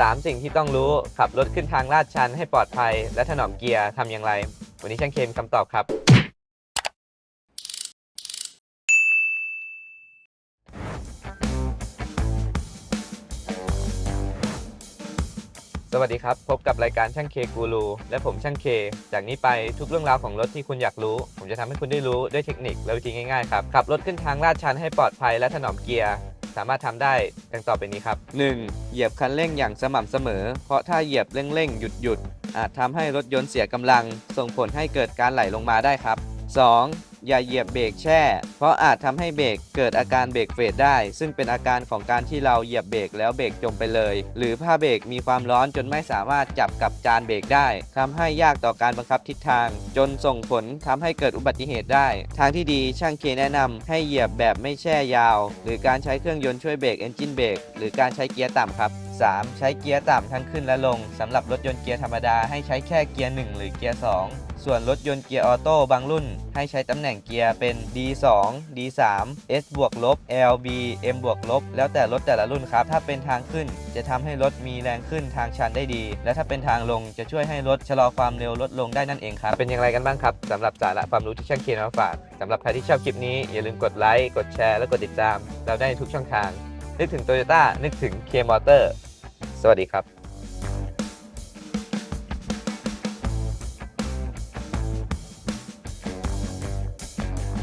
3 สิ่งที่ต้องรู้ขับรถขึ้นทางลาดชันให้ปลอดภัย และถนอมเกียร์ทำอย่างไร วันนี้ช่างเคมคำตอบครับ สวัสดีครับ พบกับรายการช่างเคกูรูและผมช่างเค จากนี้ไปทุกเรื่องราวของรถที่คุณอยากรู้ ผมจะทำให้คุณได้รู้ด้วยเทคนิคและวิธีง่ายๆครับขับรถขึ้นทางลาดชันให้ปลอดภัยและถนอมเกียร์ สามารถทำได้ดังต่อไปนี้ครับ 1. เหยียบคันเร่งอย่างสม่ำเสมอ เพราะถ้าเหยียบเร่งๆหยุดหยุดอาจทำให้รถยนต์เสียกำลัง ส่งผลให้เกิดการไหลลงมาได้ครับ 2. อย่าเหยียบเบรกแช่ เพราะอาจทำให้เบรกเกิดอาการเบรกเฟดได้ ซึ่งเป็นอาการของการที่เราเหยียบเบรกแล้วเบรกจมไปเลย หรือผ้าเบรกมีความร้อนจนไม่สามารถจับกับจานเบรกได้ทำให้ยากต่อการบังคับทิศทาง จนส่งผลทำให้เกิดอุบัติเหตุได้ ทางที่ดีช่างเคแนะนำให้เหยียบแบบไม่แช่ยาว หรือการใช้เครื่องยนต์ช่วยเบรกเอนจินเบรกหรือการใช้เกียร์ต่ำครับ 3. ใช้เกียร์ต่ำทั้งขึ้นและลงสำหรับรถยนต์เกียร์ธรรมดาให้ใช้แค่เกียร์ 1 หรือเกียร์ 2 ส่วนรถยนต์เกียร์ออโต้บางรุ่นให้ใช้ตำแหน่งเกียร์เป็น D2 D3 S บวกลบ LB M บวกลบแล้วแต่รถแต่ละรุ่นครับ ถ้าเป็นทางขึ้นจะทำให้รถมีแรงขึ้นทางชันได้ดี และถ้าเป็นทางลงจะช่วยให้รถชะลอความเร็วลดลงได้นั่นเองครับ เป็นอย่างไรกันบ้างครับสำหรับสาระความรู้ที่ช่างเคียนมาฝากสำหรับใครที่ชอบคลิปนี้อย่าลืมกดไลค์กดแชร์และกดติดตาม เราได้ทุกช่องทาง นึกถึง Toyota นึกถึง K Motor สวัสดีครับ